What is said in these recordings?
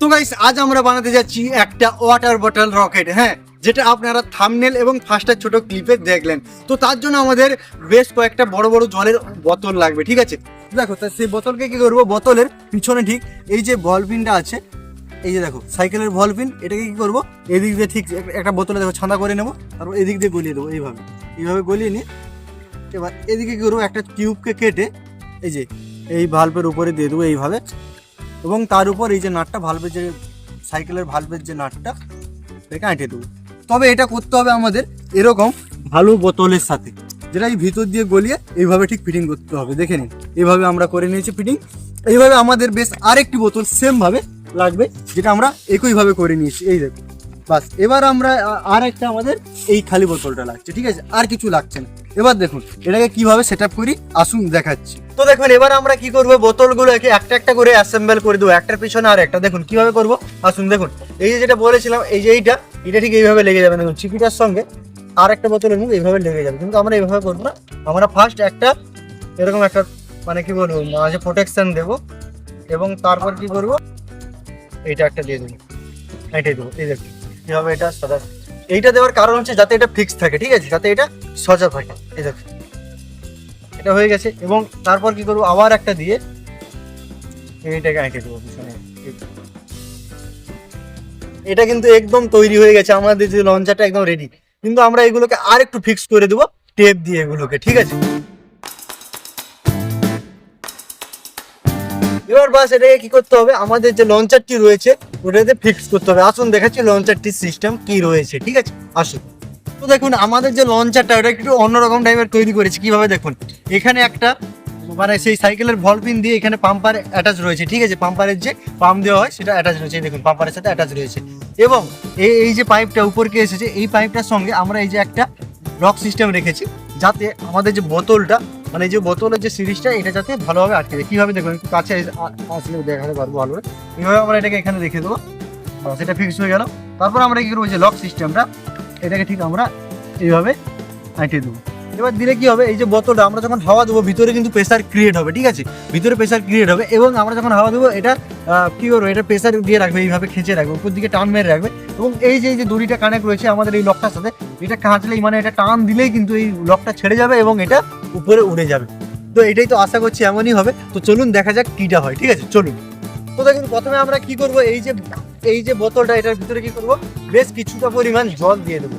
তো গাইস আজ আমরা বানাতে যাচ্ছি একটা ওয়াটার বটল রকেট হ্যাঁ যেটা আপনারা থামনেল এবং ফার্স্টের ছোট ক্লিপে দেখলেন। তো তার জন্য আমাদের বেশ কয়েকটা বড় বড় জলের বোতল লাগবে, ঠিক আছে? দেখো, তা সেই বোতলকে কি করব? বোতলের পিছনে ঠিক এই যে বল পিনটা আছে, এই যে দেখো সাইকেলের বল পিন এটাকে কি করব? এদিক দিয়ে ঠিক একটা বোতলে দেখো, ছাঁদা করে নেব, তারপর এদিক দিয়ে গলিয়ে দেবো, এইভাবে। এইভাবে গলিয়ে নিয়ে এবার এদিকে কি করব? একটা টিউবকে কেটে এই যে, এই ভাল্বের উপরে দিয়ে দেবো, এইভাবে। এবং তার উপর এই যে নাটটা ভাল্বের যে সাইকেলের ভালভের যে নাটটা, এটাকে আঁটে দেবো। তবে এটা করতে হবে আমাদের এরকম ভালো বোতলের সাথে, যেটা এই ভিতর দিয়ে গলিয়ে এইভাবে ঠিক ফিটিং করতে হবে। দেখে নিন, এইভাবে আমরা করে নিয়েছি ফিটিং এইভাবে আমাদের বেশ আরেকটি বোতল সেম ভাবে লাগবে, যেটা আমরা একইভাবে করে নিয়েছি। এই দেখুন, বাস, এবার আমরা আর একটা আমাদের এই খালি বোতলটা লাগছে, ঠিক আছে? আর কিছু লাগছে না। এবার দেখুন, এটাকে কীভাবে সেট করি, আসুন দেখাচ্ছি। তো দেখুন, এবার আমরা কি করব? বোতলগুলোকে একটা একটা করে অ্যাসেম্বল করে দেবো, একটার পিছনে আর একটা। দেখুন, কীভাবে করব? আসুন, দেখুন। এই যে যেটা বলেছিলাম, এই যে এইটা, এটা ঠিক এইভাবে লেগে যাবে। দেখুন, চিপিটার সঙ্গে আর একটা বোতলের মুখ এইভাবে লেগে যাবে। কিন্তু আমরা এইভাবে করব না। আমরা ফার্স্ট একটা এরকম একটা মানে কি বলব, মাঝে প্রোটেকশন দেবো এবং তারপর কি করব? এইটা একটা দিয়ে দেবো। এটাই দেবো, এই দেখুন, কীভাবে এটা সাদা। এইটা দেওয়ার কারণ হচ্ছে যাতে এটা ফিক্স থাকে, ঠিক আছে? যাতে এটা সজা থাকে এই দেখুন। এটা হয়ে গেছে এবং তারপর কি করব? আবার একটা দিয়ে এইটাকে আঁকে দেবো পিছনে। এটা কিন্তু একদম তৈরি হয়ে গেছে, আমাদের যে লঞ্চারটা একদম রেডি কিন্তু আমরা এগুলোকে আর একটু ফিক্স করে দেবো টেপ দিয়ে এগুলোকে, ঠিক আছে? এবার বাস এটাকে কি করতে হবে? আমাদের যে লঞ্চারটি রয়েছে, ওটাতে ফিক্স করতে হবে। আসুন দেখাচ্ছি লঞ্চারটির সিস্টেম কি রয়েছে, ঠিক আছে? আসুন। দেখুন, আমাদের যে লঞ্চারটা ওটা একটু অন্যরকম টাইপের তৈরি করেছে। কীভাবে দেখুন? এখানে একটা মানে সেই সাইকেলের ভল পিন দিয়ে এখানে পাম্পার অ্যাটাচ রয়েছে, ঠিক আছে? পাম্পারের যে পাম্প দেওয়া হয়, সেটা অ্যাটাচ রয়েছে। দেখুন পাম্পারের সাথে অ্যাটাচ রয়েছে। এবং এই এই যে পাইপটা উপরকে এসেছে, এই পাইপটার সঙ্গে আমরা এই যে একটা লক সিস্টেম রেখেছি, যাতে আমাদের যে বোতলটা মানে যে বোতলের যে সিরিজটা, এটা যাতে ভালোভাবে আটকে যায়। কীভাবে দেখুন, একটু কাছে আসলে দেখাতে পারব ভালো করে। এইভাবে আমরা এটাকে এখানে রেখে দেবো। সেটা ফিক্স হয়ে গেল। তারপর আমরা কি করব, যে লক সিস্টেমটা এটাকে ঠিক আমরা এইভাবে আঁটিয়ে দেবো। এবার দিলে কি হবে? এই যে বোতলটা, আমরা যখন হাওয়া দেবো, ভিতরে কিন্তু প্রেসার ক্রিয়েট হবে, ঠিক আছে? ভিতরে প্রেসার ক্রিয়েট হবে এবং আমরা যখন হাওয়া দেবো, এটা কি করব এটা প্রেসার দিয়ে রাখবে, এইভাবে খেঁচে রাখবে, উপর দিকে টান মেরে রাখবে এবং এই যে এই যে দড়িটা কানেক্ট রয়েছে আমাদের এই লকটার সাথে, এটা কাঁচলেই মানে এটা টান দিলেই কিন্তু এই লকটা ছেড়ে যাবে এবং এটা উপরে উড়ে যাবে। তো এটাই তো আশা করছি এমনই হবে। তো চলুন দেখা যাক কিটা হয়, ঠিক আছে? চলুন। তো দেখুন, প্রথমে আমরা কি করব? এই যে এই যে বোতলটা, এটার ভিতরে কি করব? বেশ কিছুটা পরিমাণ জল দিয়ে দেবো,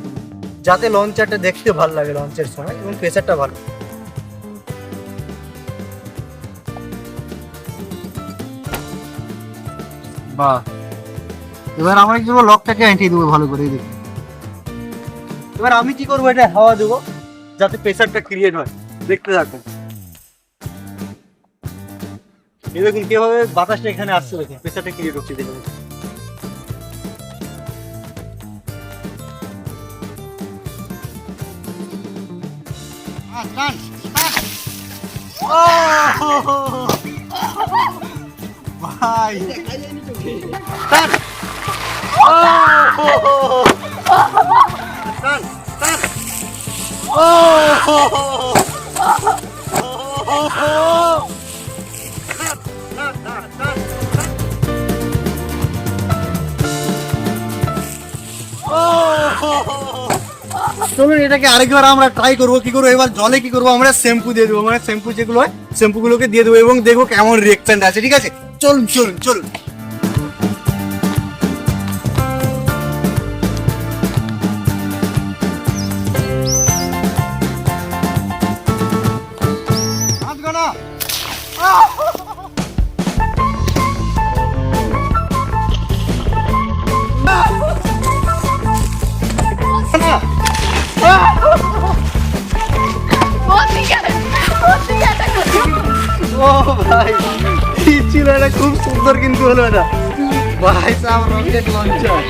যাতে লঞ্চারটা দেখতে ভালো লাগে লঞ্চের সময়, এবং প্রেসারটা ভালো এবার আমরা কি করব? লকটাকে আঁটিয়ে দেবো ভালো করে দেখুন। এবার আমি কি করব? এটা হাওয়া দেবো, যাতে প্রেসারটা ক্রিয়েট হয়। দেখতে থাকুন। এই দেখুন কীভাবে বাতাসটা এখানে আসছে, দেখুন। প্রেসারটা ক্রিয়েট হচ্ছে দেখুন ด้านด้านด้านโอ้โหบายด้านโอ้โหด้นด้นโอ้โหโอ้โห চলুন, এটাকে আরেকবার আমরা ট্রাই করব, কি করব? এবার জলে কি করব? আমরা শ্যাম্পু দিয়ে দেবো। মানে শ্যাম্পু যেগুলো হয় শ্যাম্পু গুলোকে দিয়ে দেবো এবং দেখব কেমন রিয়েকশন আছে ঠিক আছে? চলুন চলুন চলুন। ও ভাই ছিল এটা খুব সুন্দর কিন্তু হলো এটা। ভাই সাহেব রকেট লঞ্চার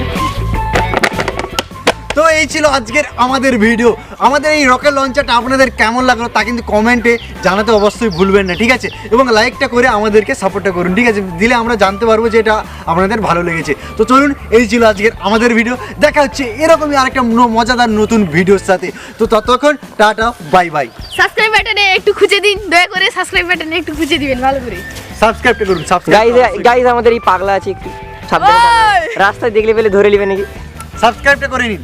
তো এই ছিল আজকের আমাদের ভিডিও আমাদের এই রকেট লঞ্চারটা আপনাদের কেমন লাগল তা কিন্তু কমেন্টে জানাতে অবশ্যই ভুলবেন না ঠিক আছে? এবং লাইকটা করে আমাদেরকে সাপোর্টটা করুন ঠিক আছে? দিলে আমরা জানতে পারব যে এটা আপনাদের ভালো লেগেছে। তো চলুন এই ছিল আজকের আমাদের ভিডিও দেখা হচ্ছে এরকমই আরেকটা মজাদার নতুন ভিডিওর সাথে। তো ততক্ষণ টাটা বাই বাই সাবস্ক্রাইব বাটনে একটু খুঁজে দিন দয়া করে সাবস্ক্রাইব বাটনে একটু খুঁজে দিবেন ভালো করে। সাবস্ক্রাইবটা করুন গাইজ সাবস্ক্রাইব গাইজ আমাদের এই পাগলা আছে একটু। সাবধানে রাস্তায় দেখলে পেলে ধরে নেবে নাকি? সাবস্ক্রাইবটা করে নিন।